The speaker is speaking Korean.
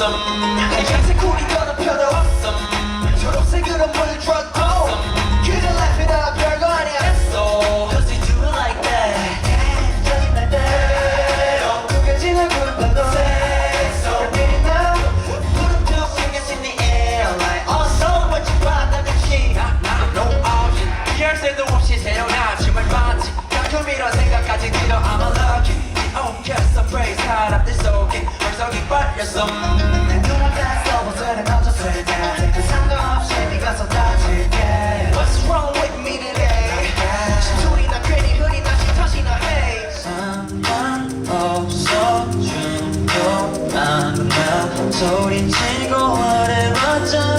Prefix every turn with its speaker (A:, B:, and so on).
A: awesome 하얀색 구리 건너편에 awesome 초록색으로 물을 줬고 그저 laugh it up 별거 아니야 so Cause you do it like that 짜증 날 때로 구겨진 얼굴 봐도 say so Ready now 무릎도 fingers in the air like awesome 멋진 바다같이
B: 나나로 아웃
A: 피할 새도 없이 새어나 춤을 봤지 가끔 이런 생각까지 들어 I'm a lucky Oh yes, I'm praise good, I'm this okay 벌써 기빨렸어 이거 말해봤자